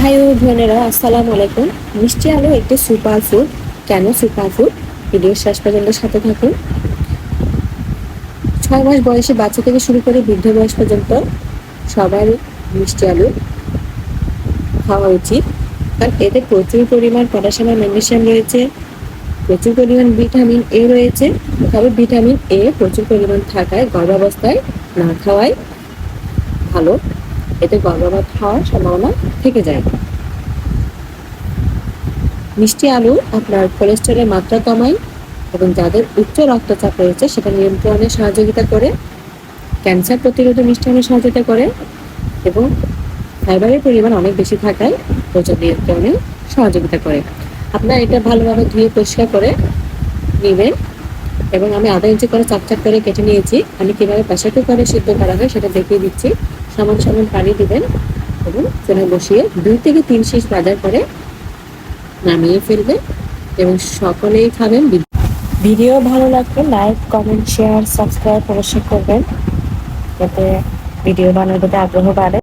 ভাই ও বোনেরা, আসসালামু আলাইকুম। মিষ্টি আলু একটি সুপার ফুড কেন সুপার ফুড ভিডিওর শেষ পর্যন্ত সাথে থাকুন। ছয় মাস বয়সে বাচ্চা থেকে শুরু করে বৃদ্ধ বয়স পর্যন্ত সবার মিষ্টি আলু খাওয়া উচিত। কারণ এতে প্রচুর পরিমাণ পটাশিয়াম আর ম্যাগনেসিয়াম রয়েছে, প্রচুর পরিমাণ ভিটামিন এ রয়েছে। তবে ভিটামিন এ প্রচুর পরিমাণ থাকায় গর্ভাবস্থায় না খাওয়াই ভালো। এতে গর্ভপাত হওয়ার সম্ভাবনা থেকে যায়। মিষ্টি আলু আপনার কোলেস্টেরলের মাত্রা কমায় এবং যাদের উচ্চ রক্তচাপ রয়েছে সেটা নিয়ন্ত্রণে সহযোগিতা করে, ক্যান্সার প্রতিরোধে মিষ্টি আলু সহযোগিতা করে এবং ফাইবারের পরিমাণ অনেক বেশি থাকায় ওজন নিয়ন্ত্রণে সহযোগিতা করে। আপনারা এটা ভালোভাবে ধুয়ে পরিষ্কার করে নেবেন এবং আমি আধা ইঞ্চি করে চাক চাক করে কেটে নিয়েছি। আমি কীভাবে প্রেশার কুকারে সিদ্ধ করা হয় সেটা দেখিয়ে দিচ্ছি। সমান সামান্য পানি দিবেন এবং চুলায় বসিয়ে দুই থেকে তিন শীষ বাজার করে নামিয়ে ফেলবেন এবং সকলেই খাবেন ভিডিও ভালো লাগলে লাইক, কমেন্ট, শেয়ার, সাবস্ক্রাইব অবশ্যই করবেন। যাতে ভিডিও বানানোর প্রতি আগ্রহ বাড়ে।